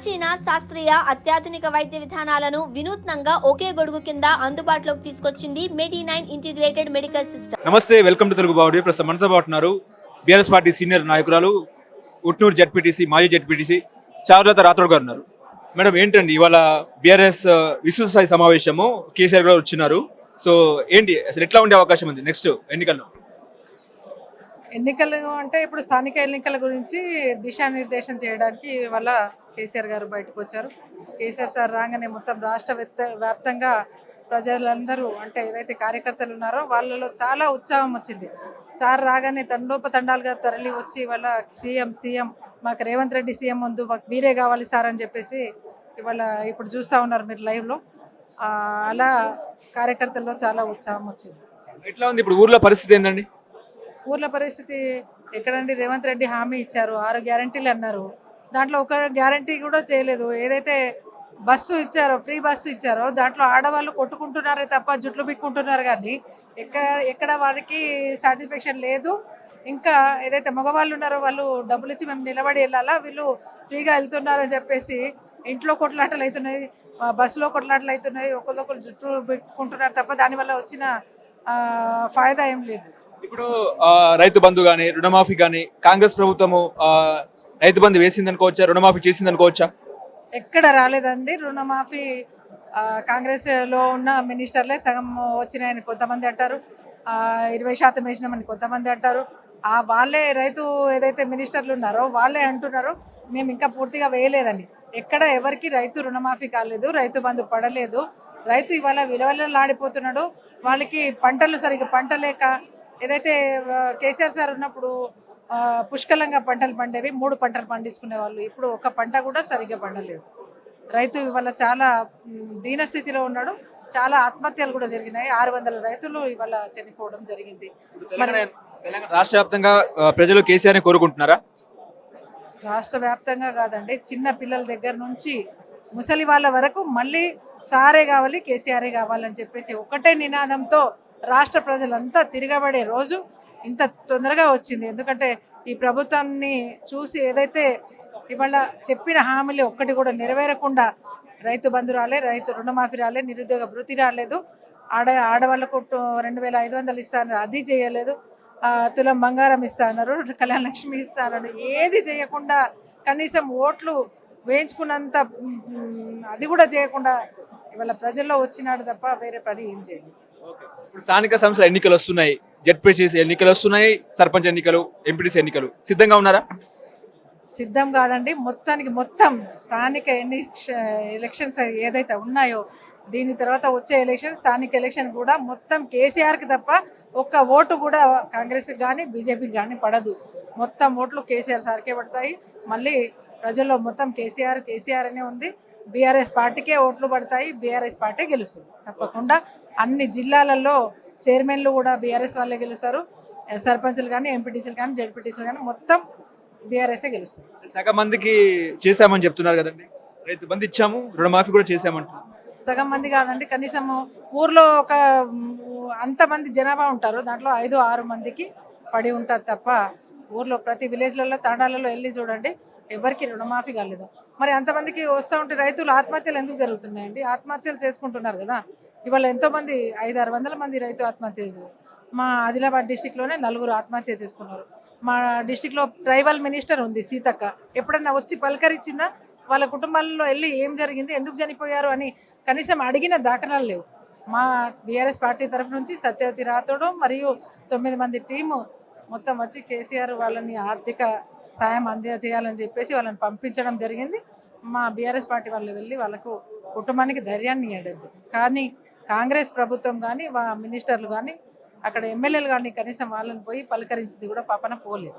ప్రాచీన శాస్త్రీయ అత్యాధునిక వైద్య విధానాలను వినూత్నంగా ఒకే గొడుగు కింద అందుబాటులోకి తీసుకొచ్చింది Medi nine integrated medical system నమస్తే వెల్కమ్ టు తెలుగు బావుడి. ప్రస్తుతం మనతో పాటు ఉన్నారు బీఆర్ఎస్ పార్టీ సీనియర్ నాయకురాలు ఉట్నూరు జడ్పీటీసీ మాజీ జడ్పీటీసీ చారులత రాథోడ్ గారు ఉన్నారు. మేడం ఏంటండి ఇవాళ బీఆర్ఎస్ విస్తృత స్థాయి సమావేశము కేసీఆర్ గారు వచ్చినారు. సో ఏంటి అసలు ఎట్లా ఉండే అవకాశం ఉంది? నెక్స్ట్ ఎన్నికల్లో. ఎన్నికలు అంటే ఇప్పుడు స్థానిక ఎన్నికల గురించి దిశానిర్దేశం చేయడానికి వల్ల కేసీఆర్ గారు బయటకు వచ్చారు కేసీఆర్ సార్ రాగానే మొత్తం రాష్ట్ర వ్యాప్త- వ్యాప్తంగా ప్రజలందరూ అంటే ఏదైతే కార్యకర్తలు ఉన్నారో వాళ్ళలో చాలా ఉత్సాహం వచ్చింది. సార్ రాగానే తండోపతండాలుగా తరలి వచ్చి వాళ్ళ సీఎం సీఎం మాకు రేవంత్ రెడ్డి సీఎం ముందు మాకు మీరే కావాలి సార్ అని చెప్పేసి ఇవాళ ఇప్పుడు చూస్తూ ఉన్నారు మీరు లైవ్లో. అలా కార్యకర్తల్లో చాలా ఉత్సాహం వచ్చింది. ఎట్లా ఉంది ఇప్పుడు ఊర్లో పరిస్థితి ఏందండి? ఊర్ల పరిస్థితి ఎక్కడండి? రేవంత్ రెడ్డి హామీ ఇచ్చారు. ఆరు గ్యారంటీలు అన్నారు. దాంట్లో ఒక గ్యారంటీ కూడా చేయలేదు. ఏదైతే బస్సు ఇచ్చారో ఫ్రీ బస్సు ఇచ్చారో దాంట్లో ఆడవాళ్ళు కొట్టుకుంటున్నారే తప్ప జుట్లు బిక్కుంటున్నారు కానీ ఎక్కడ ఎక్కడ వారికి సాటిస్ఫాక్షన్ లేదు. ఇంకా ఏదైతే మగవాళ్ళు ఉన్నారో వాళ్ళు డబ్బులు ఇచ్చి మేము నిలబడి వెళ్ళాలా వీళ్ళు ఫ్రీగా వెళ్తున్నారు అని చెప్పేసి ఇంట్లో కొట్లాటలు అవుతున్నాయి బస్సులో కొట్లాటలు అవుతున్నాయి ఒకరికొకరు జుట్టు పెట్టుకుంటున్నారు తప్ప దానివల్ల వచ్చిన ఫాయిదా ఏం లేదు. ఇప్పుడు రైతు బంధు కానీ రుణమాఫీ కానీ కాంగ్రెస్ ప్రభుత్వము రైతు బంధు వేసింది అనుకోవచ్చా రుణమాఫీ చేసింది అనుకోవచ్చా ఎక్కడ రాలేదండి. రుణమాఫీ కాంగ్రెస్లో ఉన్న మినిస్టర్లే సగం వచ్చినాయని కొంతమంది అంటారు. ఇరవై శాతం వేసినామని కొంతమంది అంటారు. ఆ వాళ్ళే రైతు ఏదైతే మినిస్టర్లు ఉన్నారో వాళ్ళే అంటున్నారు. మేము ఇంకా పూర్తిగా వేయలేదని. ఎక్కడ ఎవరికి రైతు రుణమాఫీ కాలేదు రైతు బంధు పడలేదు. రైతు ఇవాళ విలువలాడిపోతున్నాడు వాళ్ళకి పంటలు సరిగ్గా పంట లేక ఏదైతే కేసీఆర్ సార్ ఉన్నప్పుడు పుష్కలంగా పంటలు పండేవి. మూడు పంటలు పండించుకునే వాళ్ళు. ఇప్పుడు ఒక పంట కూడా సరిగ్గా పండలేదు. రైతు ఇవాళ చాలా మ్, దీన స్థితిలో ఉన్నాడు. చాలా ఆత్మహత్యలు కూడా జరిగినాయి. ఆరు వందల రైతులు ఇవాళ చనిపోవడం జరిగింది. రాష్ట్ర వ్యాప్తంగా ప్రజలు కేసీఆర్ని కోరుకుంటున్నారా? రాష్ట్ర వ్యాప్తంగా కాదండి. చిన్న పిల్లల దగ్గర నుంచి ముసలి వాళ్ళ వరకు మళ్ళీ సారే కావాలి కేసీఆరే కావాలని చెప్పేసి ఒకటే నినాదంతో రాష్ట్ర ప్రజలంతా తిరగబడే రోజు ఇంత తొందరగా వచ్చింది. ఎందుకంటే ఈ ప్రభుత్వాన్ని చూసి ఏదైతే ఇవాళ చెప్పిన హామీలు ఒక్కటి కూడా నెరవేరకుండా రైతు బంధు రాలే రైతు రుణమాఫీ రాలే నిరుద్యోగ భృతి రాలేదు. ఆడ ఆడవాళ్ళకు టు- రెండు వేల ఐదు వందలు ఇస్తానన్నారు అది చేయలేదు. తులం బంగారం ఇస్తా అన్నారు కళ్యాణ లక్ష్మి ఇస్తానన్నారు ఏది చేయకుండా కనీసం ఓట్లు వేయించుకున్నంత అది కూడా చేయకుండా ఇవాళ ప్రజల్లో వచ్చినాడు తప్ప వేరే పని ఏం చేయండి ఇప్పుడు స్థానిక సంస్థల ఎన్నికలు వస్తున్నాయి. జడ్పీసీ ఎన్నికలు వస్తున్నాయి సర్పంచ్ ఎన్నికలు ఎంపీటీసీ ఎన్నికలు. సిద్ధంగా ఉన్నారా? సిద్ధం కాదండి. మొత్తానికి మొత్తం స్థానిక ఎన్ని ఎలక్షన్స్ ఏదైతే ఉన్నాయో దీని తర్వాత వచ్చే ఎలక్షన్ స్థానిక ఎలక్షన్ కూడా మొత్తం కేసీఆర్కి తప్ప ఒక్క ఓటు కూడా కాంగ్రెస్కి కానీ బీజేపీకి కానీ పడదు. మొత్తం ఓట్లు కేసీఆర్ సార్కే పడతాయి. మళ్ళీ ప్రజల్లో మొత్తం కేసీఆర్ కేసీఆర్ అనే ఉంది. బీఆర్ఎస్ పార్టీకే ఓట్లు పడతాయి. బీఆర్ఎస్ పార్టీ గెలుస్తుంది. తప్పకుండా అన్ని జిల్లాలలో చైర్మన్లు కూడా బీఆర్ఎస్ వాళ్ళే గెలుస్తారు. సర్పంచ్లు కానీ ఎంపీటీసీలు కానీ జడ్పీటీసీలు కానీ మొత్తం బీఆర్ఎస్ఏ గెలుస్తుంది. సగం మందికి చేశామని చెప్తున్నారు కదండి. రైతు బంధు ఇచ్చాము రుణమాఫీ కూడా చేశామంటున్నారు. సగం మంది కాదండి కనీసము ఊర్లో ఒక అంతమంది జనాభా ఉంటారు. దాంట్లో ఐదు ఆరు మందికి పడి ఉంటుంది తప్ప ఊర్లో ప్రతి విలేజ్లలో తాండాలలో వెళ్ళి చూడండి ఎవరికి రుణమాఫీ కాలేదు. మరి అంతమందికి వస్తూ ఉంటే రైతులు ఆత్మహత్యలు ఎందుకు జరుగుతున్నాయండి? ఆత్మహత్యలు చేసుకుంటున్నారు కదా. ఇవాళ ఎంతోమంది ఐదు ఆరు వందల మంది రైతు ఆత్మహత్య చేశారు. మా ఆదిలాబాద్ డిస్టిక్లోనే నలుగురు ఆత్మహత్య చేసుకున్నారు. మా డిస్టిక్లో ట్రైబల్ మినిస్టర్ ఉంది సీతక్క. ఎప్పుడన్నా వచ్చి పలకరించిందా? వాళ్ళ కుటుంబాల్లో వెళ్ళి ఏం జరిగింది? ఎందుకు చనిపోయారు? అని కనీసం అడిగిన దాఖలాలు లేవు. మా బీఆర్ఎస్ పార్టీ తరఫు నుంచి సత్యవతి రాథోడు మరియు తొమ్మిది మంది టీము మొత్తం వచ్చి కేసీఆర్ వాళ్ళని ఆర్థిక సాయం అందజేయాలని చెప్పేసి వాళ్ళని పంపించడం జరిగింది. మా బీఆర్ఎస్ పార్టీ వాళ్ళు వెళ్ళి వాళ్ళకు కుటుంబానికి ధైర్యాన్ని ఇవ్వడం కానీ కాంగ్రెస్ ప్రభుత్వం కానీ వా మినిస్టర్లు కానీ అక్కడ ఎమ్మెల్యేలు కానీ కనీసం వాళ్ళని పోయి పలకరించింది కూడా పాపన పోలేదు.